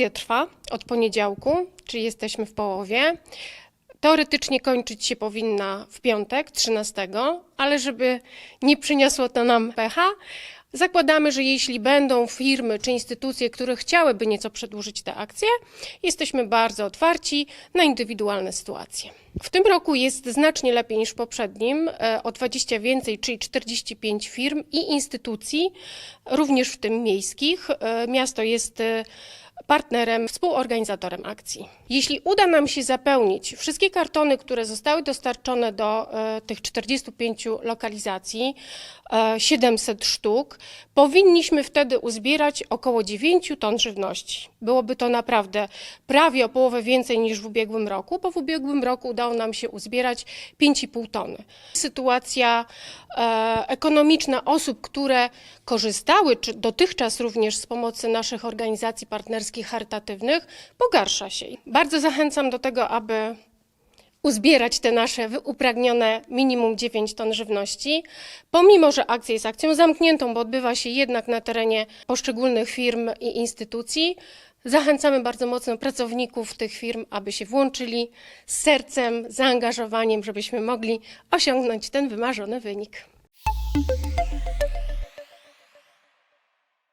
Akcja trwa od poniedziałku, czyli jesteśmy w połowie. Teoretycznie kończyć się powinna w piątek, 13, ale żeby nie przyniosło to nam pecha, zakładamy, że jeśli będą firmy czy instytucje, które chciałyby nieco przedłużyć tę akcję, jesteśmy bardzo otwarci na indywidualne sytuacje. W tym roku jest znacznie lepiej niż w poprzednim, e, o 20 więcej, czyli 45 firm i instytucji, również w tym miejskich. E, Miasto jest e, partnerem, współorganizatorem akcji. Jeśli uda nam się zapełnić wszystkie kartony, które zostały dostarczone do e, tych 45 lokalizacji, e, 700 sztuk, powinniśmy wtedy uzbierać około 9 ton żywności. Byłoby to naprawdę prawie o połowę więcej niż w ubiegłym roku, bo w ubiegłym roku udało nam się uzbierać 5,5 tony. Sytuacja e, ekonomiczna osób, które korzystały, czy dotychczas również z pomocy naszych organizacji partnerskich charytatywnych, pogarsza się. Bardzo zachęcam do tego, aby uzbierać te nasze upragnione minimum 9 ton żywności, pomimo że akcja jest akcją zamkniętą, bo odbywa się jednak na terenie poszczególnych firm i instytucji. Zachęcamy bardzo mocno pracowników tych firm, aby się włączyli z sercem, zaangażowaniem, żebyśmy mogli osiągnąć ten wymarzony wynik.